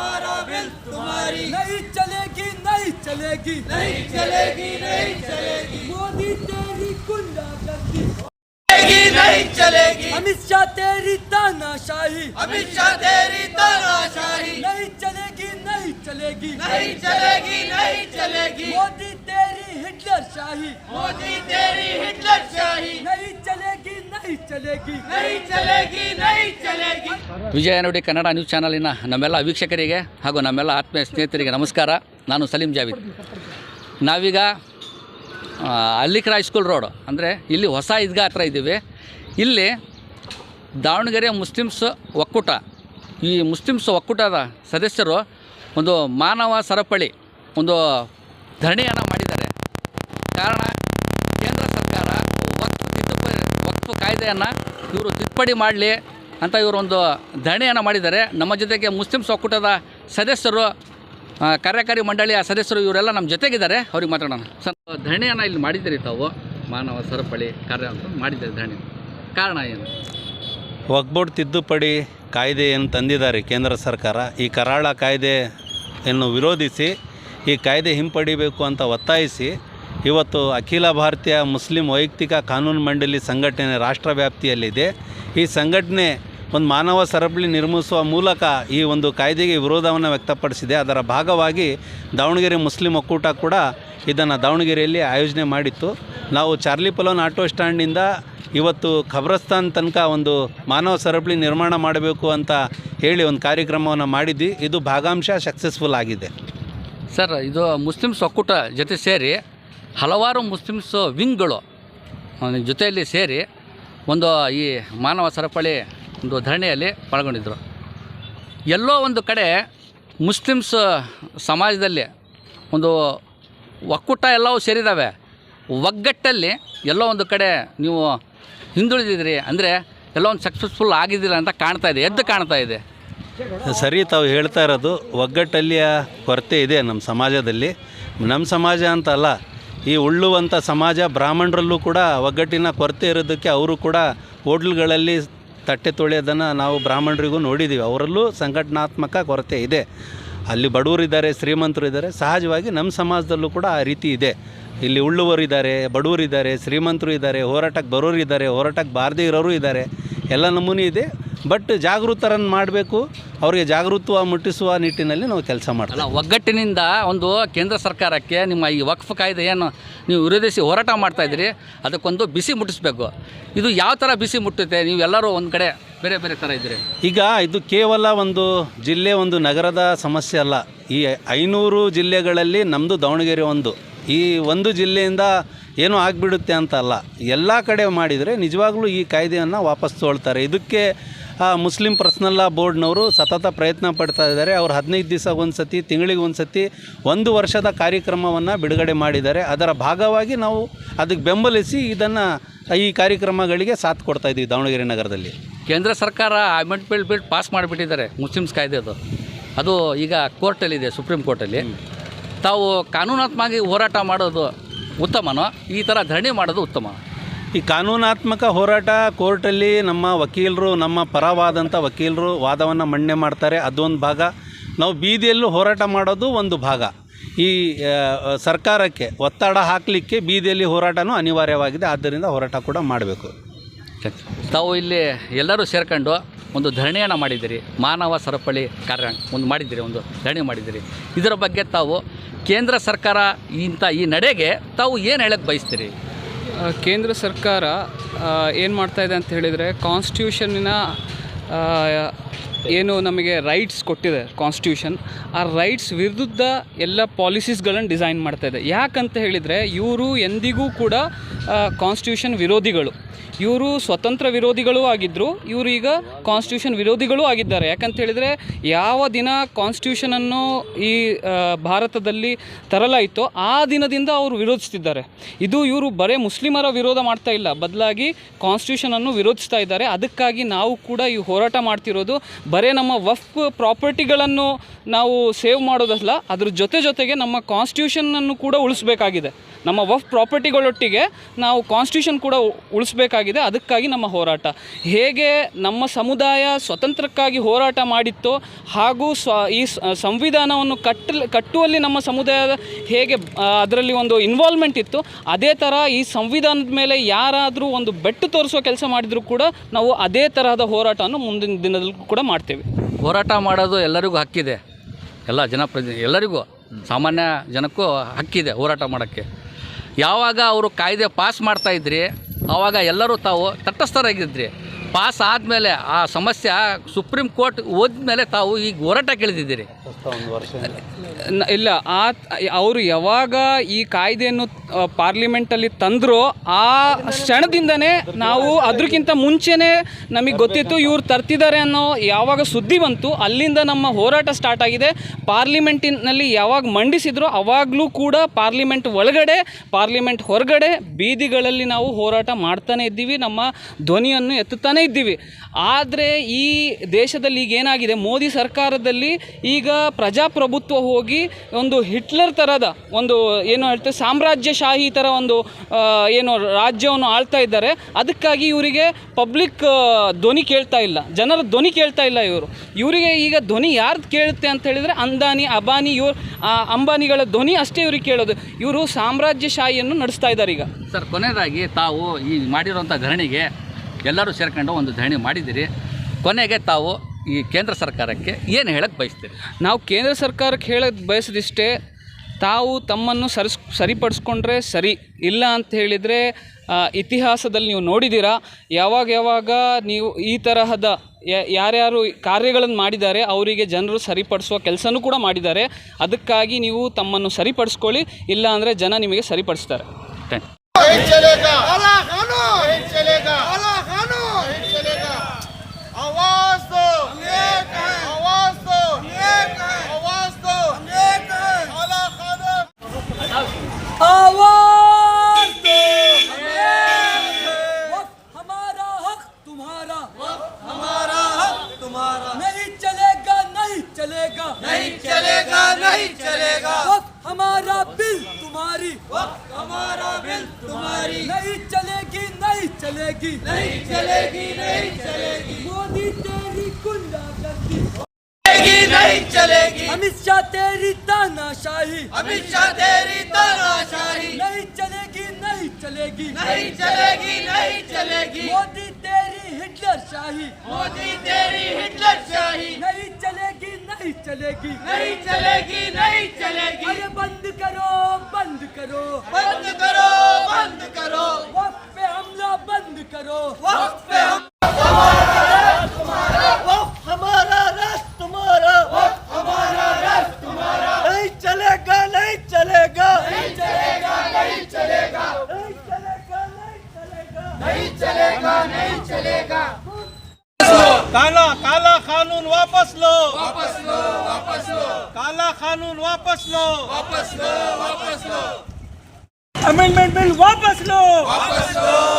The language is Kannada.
हमारा बिल तुम्हारी। नहीं चलेगी नहीं चलेगी। नहीं चलेगी नहीं चलेगी। मोदी तेरी गुंडागर्दी चलेगी नहीं चलेगी। अमित शाह तेरी तानाशाही। अमित शाह तेरी तानाशाही। नहीं चलेगी नहीं चलेगी। नहीं चलेगी नहीं चलेगी। मोदी तेरी हिटलर शाही। मोदी तेरी हिटलर शाही। नहीं चलेगी ವಿಜಯ ನೋಡಿ ಕನ್ನಡ ನ್ಯೂಸ್ ಚಾನಲಿನ ನಮ್ಮೆಲ್ಲ ವೀಕ್ಷಕರಿಗೆ ಹಾಗೂ ನಮ್ಮೆಲ್ಲ ಆತ್ಮೀಯ ಸ್ನೇಹಿತರಿಗೆ ನಮಸ್ಕಾರ. ನಾನು ಸಲೀಂ ಜಾವಿದ್. ನಾವೀಗ ಅಲ್ಲಿಕರ ಹೈಸ್ಕೂಲ್ ರೋಡ್ ಅಂದರೆ ಇಲ್ಲಿ ಹೊಸ ಇದ್ಗಾ ಹತ್ರ ಇದ್ದೀವಿ. ಇಲ್ಲಿ ದಾವಣಗೆರೆ ಮುಸ್ಲಿಮ್ಸ್ ಒಕ್ಕೂಟ ಈ ಮುಸ್ಲಿಮ್ಸ್ ಒಕ್ಕೂಟದ ಸದಸ್ಯರು ಒಂದು ಮಾನವ ಸರಪಳಿ ಒಂದು ಧರಣಿಯನ್ನು ಮಾಡಿದ್ದಾರೆ. ಕಾರಣ ಕಾಯ್ದೆಯನ್ನು ಇವರು ತಿದ್ದುಪಡಿ ಮಾಡಲಿ ಅಂತ ಇವರೊಂದು ಧರಣಿಯನ್ನು ಮಾಡಿದ್ದಾರೆ. ನಮ್ಮ ಜೊತೆಗೆ ಮುಸ್ಲಿಂ ಒಕ್ಕೂಟದ ಸದಸ್ಯರು ಕಾರ್ಯಕಾರಿ ಮಂಡಳಿಯ ಸದಸ್ಯರು ಇವರೆಲ್ಲ ನಮ್ಮ ಜೊತೆಗಿದ್ದಾರೆ. ಅವ್ರಿಗೆ ಮಾತಾಡೋಣ. ಸರ್ ಧರಣಿಯನ್ನು ಇಲ್ಲಿ ಮಾಡಿದ್ದೀರಿ ತಾವು. ಮಾನವ ಸರಪಳಿ ಕಾರ್ಯ ಅಂತ ಮಾಡಿದ್ದೀರಿ ಧರಣಿ. ಕಾರಣ ಏನು? ವಕ್ಬೋರ್ಡ್ ತಿದ್ದುಪಡಿ ಕಾಯ್ದೆಯನ್ನು ತಂದಿದ್ದಾರೆ ಕೇಂದ್ರ ಸರ್ಕಾರ. ಈ ಕರಾಳ ಕಾಯ್ದೆಯನ್ನು ವಿರೋಧಿಸಿ, ಈ ಕಾಯ್ದೆ ಹಿಂಪಡಿಬೇಕು ಅಂತ ಒತ್ತಾಯಿಸಿ ಇವತ್ತು ಅಖಿಲ ಭಾರತೀಯ ಮುಸ್ಲಿಂ ವೈಯಕ್ತಿಕ ಕಾನೂನು ಮಂಡಳಿ ಸಂಘಟನೆ ರಾಷ್ಟ್ರ ವ್ಯಾಪ್ತಿಯಲ್ಲಿದೆ ಈ ಸಂಘಟನೆ ಒಂದು ಮಾನವ ಸರಪಳಿ ನಿರ್ಮಿಸುವ ಮೂಲಕ ಈ ಒಂದು ಕಾಯ್ದೆಗೆ ವಿರೋಧವನ್ನು ವ್ಯಕ್ತಪಡಿಸಿದೆ. ಅದರ ಭಾಗವಾಗಿ ದಾವಣಗೆರೆ ಮುಸ್ಲಿಂ ಒಕ್ಕೂಟ ಕೂಡ ಇದನ್ನು ದಾವಣಗೆರೆಯಲ್ಲಿ ಆಯೋಜನೆ ಮಾಡಿತ್ತು. ನಾವು ಚಾರ್ಲಿ ಪಲೋನ್ ಆಟೋ ಸ್ಟ್ಯಾಂಡಿಂದ ಇವತ್ತು ಖಬ್ರಸ್ತಾನ್ ತನಕ ಒಂದು ಮಾನವ ಸರಪಳಿ ನಿರ್ಮಾಣ ಮಾಡಬೇಕು ಅಂತ ಹೇಳಿ ಒಂದು ಕಾರ್ಯಕ್ರಮವನ್ನು ಮಾಡಿದ್ವಿ. ಇದು ಭಾಗಾಂಶ ಸಕ್ಸಸ್ಫುಲ್ ಆಗಿದೆ. ಸರ್, ಇದು ಮುಸ್ಲಿಮ್ಸ್ ಒಕ್ಕೂಟ ಜೊತೆ ಸೇರಿ ಹಲವಾರು ಮುಸ್ಲಿಮ್ಸ್ ವಿಂಗ್ಗಳು ಜೊತೆಯಲ್ಲಿ ಸೇರಿ ಒಂದು ಈ ಮಾನವ ಸರಪಳಿ ಒಂದು ಧರಣಿಯಲ್ಲಿ ಪಾಲ್ಗೊಂಡಿದ್ದರು ಎಲ್ಲೋ ಒಂದು ಕಡೆ ಮುಸ್ಲಿಮ್ಸ್ ಸಮಾಜದಲ್ಲಿ ಒಂದು ಒಕ್ಕೂಟ ಎಲ್ಲವೂ ಸೇರಿದ್ದಾವೆ ಒಗ್ಗಟ್ಟಲ್ಲಿ ಎಲ್ಲೋ ಒಂದು ಕಡೆ ನೀವು ಹಿಂದುಳಿದಿದ್ರಿ ಅಂದರೆ ಎಲ್ಲೋ ಒಂದು ಸಕ್ಸಸ್ಫುಲ್ ಆಗಿದ್ದಿಲ್ಲ ಅಂತ ಕಾಣ್ತಾ ಇದೆ, ಎದ್ದು ಕಾಣ್ತಾ ಇದೆ. ಸರಿ, ತಾವು ಹೇಳ್ತಾ ಇರೋದು ಒಗ್ಗಟ್ಟಲ್ಲಿಯ ಕೊರತೆ ಇದೆ ನಮ್ಮ ಸಮಾಜದಲ್ಲಿ. ನಮ್ಮ ಸಮಾಜ ಅಂತ ಅಲ್ಲ ಈ ಉಳ್ಳುವಂಥ ಸಮಾಜ ಬ್ರಾಹ್ಮಣರಲ್ಲೂ ಕೂಡ ಒಗ್ಗಟ್ಟಿನ ಕೊರತೆ ಇರೋದಕ್ಕೆ ಅವರು ಕೂಡ ಹೋಟ್ಲ್ಗಳಲ್ಲಿ ತಟ್ಟೆ ತೊಳೆಯೋದನ್ನು ನಾವು ಬ್ರಾಹ್ಮಣರಿಗೂ ನೋಡಿದ್ದೀವಿ ಅವರಲ್ಲೂ ಸಂಘಟನಾತ್ಮಕ ಕೊರತೆ ಇದೆ. ಅಲ್ಲಿ ಬಡವರಿದ್ದಾರೆ ಶ್ರೀಮಂತರು ಇದ್ದಾರೆ ಸಹಜವಾಗಿ ನಮ್ಮ ಸಮಾಜದಲ್ಲೂ ಕೂಡ ಆ ರೀತಿ ಇದೆ. ಇಲ್ಲಿ ಉಳ್ಳುವರಿದ್ದಾರೆ ಬಡವರಿದ್ದಾರೆ, ಶ್ರೀಮಂತರು ಇದ್ದಾರೆ, ಹೋರಾಟಕ್ಕೆ ಬರೋರು ಇದ್ದಾರೆ ಹೋರಾಟಕ್ಕೆ ಬಾರದೇ ಇರೋರು ಇದ್ದಾರೆ. ಎಲ್ಲ ನಮೂನೆ ಇದೆ. ಬಟ್ ಜಾಗೃತರನ್ನು ಮಾಡಬೇಕು ಅವರಿಗೆ ಜಾಗೃತವ ಮುಟ್ಟಿಸುವ ನಿಟ್ಟಿನಲ್ಲಿ ನಾವು ಕೆಲಸ ಮಾಡ್ತೀವಿ. ಅಲ್ಲ ಒಗ್ಗಟ್ಟಿನಿಂದ ಒಂದು ಕೇಂದ್ರ ಸರ್ಕಾರಕ್ಕೆ ನಿಮ್ಮ ಈ ವಕ್ಫ್ ಕಾಯ್ದೆ ಏನು ನೀವು ವಿರೋಧಿಸಿ ಹೋರಾಟ ಮಾಡ್ತಾ ಇದ್ದೀರಿ ಅದಕ್ಕೊಂದು ಬಿಸಿ ಮುಟ್ಟಿಸ್ಬೇಕು. ಇದು ಯಾವ ಥರ ಬಿಸಿ ಮುಟ್ಟುತ್ತೆ? ನೀವೆಲ್ಲರೂ ಒಂದು ಕಡೆ ಬೇರೆ ಬೇರೆ ಥರ ಇದ್ದೀರಿ. ಈಗ ಇದು ಕೇವಲ ಒಂದು ಜಿಲ್ಲೆ ಒಂದು ನಗರದ ಸಮಸ್ಯೆ ಅಲ್ಲ. ಈ ಐನೂರು ಜಿಲ್ಲೆಗಳಲ್ಲಿ ನಮ್ಮದು ದಾವಣಗೆರೆ ಒಂದು. ಈ ಒಂದು ಜಿಲ್ಲೆಯಿಂದ ಏನೂ ಆಗಿಬಿಡುತ್ತೆ ಅಂತ ಅಲ್ಲ. ಎಲ್ಲ ಕಡೆ ಮಾಡಿದರೆ ನಿಜವಾಗ್ಲೂ ಈ ಕಾಯ್ದೆಯನ್ನು ವಾಪಸ್ ತೊಳ್ತಾರೆ ಇದಕ್ಕೆ ಆ, ಮುಸ್ಲಿಂ ಪರ್ಸನಲ್ ಲಾ ಬೋರ್ಡ್ನವರು ಸತತ ಪ್ರಯತ್ನ ಪಡ್ತಾ ಇದ್ದಾರೆ. ಅವರು ಹದಿನೈದು ದಿವಸ ಒಂದು ಸತಿ ತಿಂಗಳಿಗೆ ಒಂದು ಸತಿ ಒಂದು ವರ್ಷದ ಕಾರ್ಯಕ್ರಮವನ್ನು ಬಿಡುಗಡೆ ಮಾಡಿದ್ದಾರೆ. ಅದರ ಭಾಗವಾಗಿ ನಾವು ಅದಕ್ಕೆ ಬೆಂಬಲಿಸಿ ಇದನ್ನು ಈ ಕಾರ್ಯಕ್ರಮಗಳಿಗೆ ಸಾಥ್ ಕೊಡ್ತಾ ಇದ್ದೀವಿ ದಾವಣಗೆರೆ ನಗರದಲ್ಲಿ. ಕೇಂದ್ರ ಸರ್ಕಾರ ಅಮೆಂಡ್ಮೆಂಟ್ ಬಿಲ್ ಪಾಸ್ ಮಾಡಿಬಿಟ್ಟಿದ್ದಾರೆ ಮುಸ್ಲಿಮ್ಸ್ ಕಾಯ್ದೆ ಅದು ಈಗ ಕೋರ್ಟಲ್ಲಿದೆ ಸುಪ್ರೀಂ ಕೋರ್ಟಲ್ಲಿ. ತಾವು ಕಾನೂನಾತ್ಮಕವಾಗಿ ಹೋರಾಟ ಮಾಡೋದು ಉತ್ತಮನೋ ಈ ಥರ ಧರಣಿ ಮಾಡೋದು ಉತ್ತಮ. ಈ ಕಾನೂನಾತ್ಮಕ ಹೋರಾಟ ಕೋರ್ಟಲ್ಲಿ ನಮ್ಮ ವಕೀಲರು, ನಮ್ಮ ಪರವಾದಂಥ ವಕೀಲರು ವಾದವನ್ನು ಮಂಡನೆ ಮಾಡ್ತಾರೆ. ಅದೊಂದು ಭಾಗ. ನಾವು ಬೀದಿಯಲ್ಲೂ ಹೋರಾಟ ಮಾಡೋದು ಒಂದು ಭಾಗ. ಈ ಸರ್ಕಾರಕ್ಕೆ ಒತ್ತಡ ಹಾಕಲಿಕ್ಕೆ ಬೀದಿಯಲ್ಲಿ ಹೋರಾಟವೂ ಅನಿವಾರ್ಯವಾಗಿದೆ. ಆದ್ದರಿಂದ ಹೋರಾಟ ಕೂಡ ಮಾಡಬೇಕು. ತಾವು ಇಲ್ಲಿ ಎಲ್ಲರೂ ಸೇರ್ಕೊಂಡು ಒಂದು ಧರಣಿಯನ್ನು ಮಾಡಿದ್ದೀರಿ. ಮಾನವ ಸರಪಳಿ ಕಾರ್ಯ ಒಂದು ಮಾಡಿದ್ದೀರಿ, ಒಂದು ಧರಣಿ ಮಾಡಿದ್ದೀರಿ. ಇದರ ಬಗ್ಗೆ ತಾವು ಕೇಂದ್ರ ಸರ್ಕಾರ ಇಂಥ ಈ ನಡೆಗೆ ತಾವು ಏನು ಹೇಳಕ್ಕೆ ಬಯಸ್ತೀರಿ? ಕೇಂದ್ರ ಸರ್ಕಾರ ಏನು ಮಾಡ್ತಾ ಇದೆ ಅಂತ ಹೇಳಿದರೆ ಕಾನ್ಸ್ಟಿಟ್ಯೂಷನ್ನಿನ ಏನು ನಮಗೆ ರೈಟ್ಸ್ ಕೊಟ್ಟಿದೆ ಕಾನ್ಸ್ಟಿಟ್ಯೂಷನ್ ಆ ರೈಟ್ಸ್ ವಿರುದ್ಧ ಎಲ್ಲ ಪಾಲಿಸೀಸ್ಗಳನ್ನು ಡಿಸೈನ್ ಮಾಡ್ತಾ ಇದೆ. ಯಾಕಂತ ಹೇಳಿದರೆ ಇವರು ಎಂದಿಗೂ ಕೂಡ ಕಾನ್ಸ್ಟಿಟ್ಯೂಷನ್ ವಿರೋಧಿಗಳು. ಇವರು ಸ್ವತಂತ್ರ ವಿರೋಧಿಗಳೂ ಆಗಿದ್ದರು ಇವರು ಈಗ ಕಾನ್ಸ್ಟಿಟ್ಯೂಷನ್ ವಿರೋಧಿಗಳೂ ಆಗಿದ್ದಾರೆ. ಯಾಕಂತ ಹೇಳಿದರೆ ಯಾವ ದಿನ ಕಾನ್ಸ್ಟಿಟ್ಯೂಷನನ್ನು ಈ ಭಾರತದಲ್ಲಿ ತರಲಾಯಿತೋ ಆ ದಿನದಿಂದ ಅವರು ವಿರೋಧಿಸ್ತಿದ್ದಾರೆ. ಇದು ಇವರು ಬರೀ ಮುಸ್ಲಿಮರ ವಿರೋಧ ಮಾಡ್ತಾ ಇಲ್ಲ. ಬದಲಾಗಿ ಕಾನ್ಸ್ಟಿಟ್ಯೂಷನನ್ನು ವಿರೋಧಿಸ್ತಾ ಇದ್ದಾರೆ. ಅದಕ್ಕಾಗಿ ನಾವು ಕೂಡ ಈ ಹೋರಾಟ ಮಾಡ್ತಿರೋದು ಬರೀ ನಮ್ಮ ವಫ್ ಪ್ರಾಪರ್ಟಿಗಳನ್ನು ನಾವು ಸೇವ್ ಮಾಡೋದಲ್ಲ, ಅದ್ರ ಜೊತೆ ಜೊತೆಗೆ ನಮ್ಮ ಕಾನ್ಸ್ಟಿಟ್ಯೂಷನನ್ನು ಕೂಡ ಉಳಿಸ್ಬೇಕಾಗಿದೆ. ನಮ್ಮ ವಫ್ ಪ್ರಾಪರ್ಟಿಗಳೊಟ್ಟಿಗೆ ನಾವು ಕಾನ್ಸ್ಟಿಟ್ಯೂಷನ್ ಕೂಡ ಉಳಿಸ್ಬೇಕಾಗಿದೆ, ಅದಕ್ಕಾಗಿ ನಮ್ಮ ಹೋರಾಟ. ಹೇಗೆ ನಮ್ಮ ಸಮುದಾಯ ಸ್ವತಂತ್ರಕ್ಕಾಗಿ ಹೋರಾಟ ಮಾಡಿತ್ತೋ, ಹಾಗೂ ಸ್ವ ಈ ಸಂವಿಧಾನವನ್ನು ಕಟ್ಟಲ್ ಕಟ್ಟುವಲ್ಲಿ ನಮ್ಮ ಸಮುದಾಯದ ಹೇಗೆ ಅದರಲ್ಲಿ ಒಂದು ಇನ್ವಾಲ್ವ್ಮೆಂಟ್ ಇತ್ತು, ಅದೇ ಥರ ಈ ಸಂವಿಧಾನದ ಮೇಲೆ ಯಾರಾದರೂ ಒಂದು ಬೆಟ್ಟು ತೋರಿಸುವ ಕೆಲಸ ಮಾಡಿದರೂ ಕೂಡ ನಾವು ಅದೇ ತರಹದ ಹೋರಾಟವನ್ನು ಮುಂದಿನ ದಿನದಲ್ಲೂ ಕೂಡ ಮಾಡ್ತೇವೆ. ಹೋರಾಟ ಮಾಡೋದು ಎಲ್ಲರಿಗೂ ಹಕ್ಕಿದೆ. ಎಲ್ಲ ಜನಪ್ರತಿನಿಧಿ ಎಲ್ಲರಿಗೂ ಸಾಮಾನ್ಯ ಜನಕ್ಕೂ ಹಕ್ಕಿದೆ ಹೋರಾಟ ಮಾಡೋಕ್ಕೆ. ಯಾವಾಗ ಅವರು ಕಾಯ್ದೆ ಪಾಸ್ ಮಾಡ್ತಾ ಇದ್ರಿ ಆವಾಗ ಎಲ್ಲರೂ ತಾವು ತಟಸ್ಥರಾಗಿದ್ರಿ. ಪಾಸ್ ಆದಮೇಲೆ ಆ ಸಮಸ್ಯೆ ಸುಪ್ರೀಂ ಕೋರ್ಟ್ ಹೋದ್ಮೇಲೆ ತಾವು ಈಗ ಹೋರಾಟ ಕೇಳಿದಿದ್ದೀರಿ. ಒಂದು ಇಲ್ಲ ಆ ಅವರು ಯಾವಾಗ ಈ ಕಾಯ್ದೆಯನ್ನು ಪಾರ್ಲಿಮೆಂಟಲ್ಲಿ ತಂದರೋ ಆ ಕ್ಷಣದಿಂದನೇ ನಾವು ಅದಕ್ಕಿಂತ ಮುಂಚೆನೇ ನಮಗೆ ಗೊತ್ತಿತ್ತು ಇವ್ರು ತರ್ತಿದ್ದಾರೆ ಅನ್ನೋ ಯಾವಾಗ ಸುದ್ದಿ ಬಂತು, ಅಲ್ಲಿಂದ ನಮ್ಮ ಹೋರಾಟ ಸ್ಟಾರ್ಟ್ ಆಗಿದೆ. ಪಾರ್ಲಿಮೆಂಟಿನಲ್ಲಿ ಯಾವಾಗ ಮಂಡಿಸಿದ್ರು ಅವಾಗಲೂ ಕೂಡ ಪಾರ್ಲಿಮೆಂಟ್ ಒಳಗಡೆ, ಪಾರ್ಲಿಮೆಂಟ್ ಹೊರಗಡೆ ಬೀದಿಗಳಲ್ಲಿ ನಾವು ಹೋರಾಟ ಮಾಡ್ತಾನೆ ಇದ್ದೀವಿ, ನಮ್ಮ ಧ್ವನಿಯನ್ನು ಎತ್ತುತ್ತಾನೆ ಇದ್ದೀವಿ. ಆದರೆ ಈ ದೇಶದಲ್ಲಿ ಈಗ ಏನಾಗಿದೆ, ಮೋದಿ ಸರ್ಕಾರದಲ್ಲಿ ಈಗ ಪ್ರಜಾಪ್ರಭುತ್ವ ಹೋಗಿ ಒಂದು ಹಿಟ್ಲರ್ ಥರದ ಒಂದು ಏನು ಹೇಳ್ತಾರೆ ಸಾಮ್ರಾಜ್ಯಶಾಹಿ ಥರ ಒಂದು ಏನು ರಾಜ್ಯವನ್ನು ಆಳ್ತಾ ಇದ್ದಾರೆ. ಅದಕ್ಕಾಗಿ ಇವರಿಗೆ ಪಬ್ಲಿಕ್ ಧ್ವನಿ ಕೇಳ್ತಾ ಇಲ್ಲ. ಜನರ ಧ್ವನಿ ಕೇಳ್ತಾ ಇಲ್ಲ ಇವರು. ಇವರಿಗೆ ಈಗ ಧ್ವನಿ ಯಾರ್ದು ಕೇಳುತ್ತೆ ಅಂತ ಹೇಳಿದರೆ ಅಂದಾನಿ ಅಬಾನಿ ಇವ್ರು ಅಂಬಾನಿಗಳ ಧ್ವನಿ ಅಷ್ಟೇ ಇವ್ರಿಗೆ ಕೇಳೋದು. ಇವರು ಸಾಮ್ರಾಜ್ಯಶಾಹಿಯನ್ನು ನಡೆಸ್ತಾ ಇದ್ದಾರೆ ಈಗ. ಸರ್ ಕೊನೆಯದಾಗಿ ತಾವು ಈ ಮಾಡಿರುವಂಥ ಧರಣಿಗೆ ಎಲ್ಲರೂ ಸೇರ್ಕೊಂಡು ಒಂದು ಧರಣಿ ಮಾಡಿದ್ದೀರಿ. ಕೊನೆಗೆ ತಾವು ಈ ಕೇಂದ್ರ ಸರ್ಕಾರಕ್ಕೆ ಏನು ಹೇಳಕ್ಕೆ ಬಯಸ್ತೀರಿ? ನಾವು ಕೇಂದ್ರ ಸರ್ಕಾರಕ್ಕೆ ಹೇಳಕ್ಕೆ ಬಯಸೋದಿಷ್ಟೇ ತಾವು ತಮ್ಮನ್ನು ಸರಿಸ್, ಸರಿಪಡಿಸ್ಕೊಂಡ್ರೆ ಸರಿ. ಇಲ್ಲ ಅಂತ ಹೇಳಿದರೆ ಇತಿಹಾಸದಲ್ಲಿ ನೀವು ನೋಡಿದ್ದೀರಾ? ಯಾವಾಗ ಯಾವಾಗ ನೀವು ಈ ತರಹದ ಯಾರ್ಯಾರು ಕಾರ್ಯಗಳನ್ನು ಮಾಡಿದ್ದಾರೆ, ಅವರಿಗೆ ಜನರು ಸರಿಪಡಿಸುವ ಕೆಲಸನೂ ಕೂಡ ಮಾಡಿದ್ದಾರೆ. ಅದಕ್ಕಾಗಿ ನೀವು ತಮ್ಮನ್ನು ಸರಿಪಡಿಸ್ಕೊಳ್ಳಿ. ಇಲ್ಲ ಅಂದರೆ ಜನ ನಿಮಗೆ ಸರಿಪಡಿಸ್ತಾರೆ. हमारा बिल तुम्हारी। नहीं चलेगी नहीं चलेगी। नहीं चलेगी नहीं चलेगी। मोदी तेरी गुंडागर्दी चलेगी नहीं चलेगी। अमित शाह तेरी तानाशाही। अमित शाह तेरी तानाशाही। नहीं चलेगी नहीं चलेगी। नहीं चलेगी नहीं चलेगी। मोदी तेरी हिटलर शाही। मोदी तेरी हिटलर शाही। नहीं चलेगी नहीं चलेगी। नहीं चलेगी नहीं चलेगी। अरे बंद करो। काला काला कानून वापस लो। वापस लो वापस लो। काला कानून वापस लो। वापस लो वापस लो। अमेंडमेंट बिल वापस लो। वापस लो।